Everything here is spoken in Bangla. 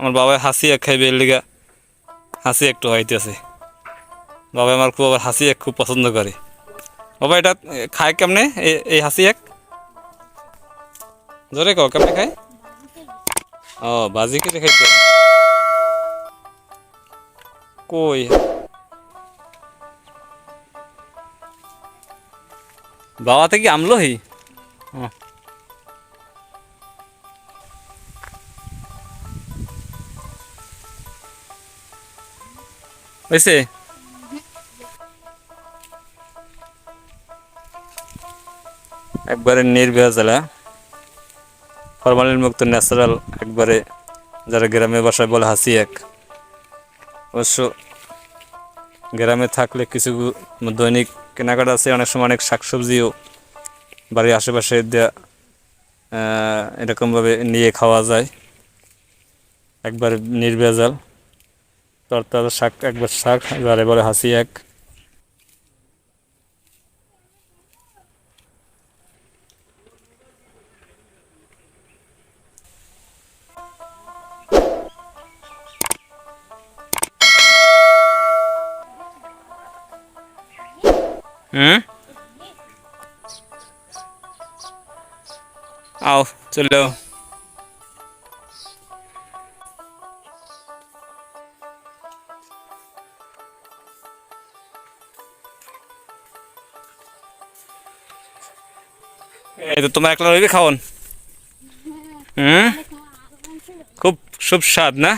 আমার বাবা হাসি এক খাইবে এর লিগা। হাসি একটু হইতেছে। বাবা আমার খুব আবার হাসি এক খুব পছন্দ করে। বাবা, এটা খায় কেমনে? এই হাসি এক? জোরে কও, কেমনে খায়? ও, বাজি কেটে খাইতে কই? বাবা থেকে আমলোহি? ও। হয়েছে? একবারে নির্ভেজালা ফরমালিন মুক্ত ন্যাচারাল একবারে যারা গ্রামে বাসায় বলে হাসি এক। অবশ্য গ্রামে থাকলে কিছু দৈনিক কেনাকাটা আছে অনেক সময় অনেক শাকসবজিও বাড়ির আশেপাশে আহ, এরকমভাবে নিয়ে খাওয়া যায়। একবার নির্ভেজাল। তরতাজা শাক একবার শাক যারে বলে হাসি এক। হুম? আও চলে। এই তো তোমার একলা রইবে খাওন হুম? খুব সুস্বাদ না?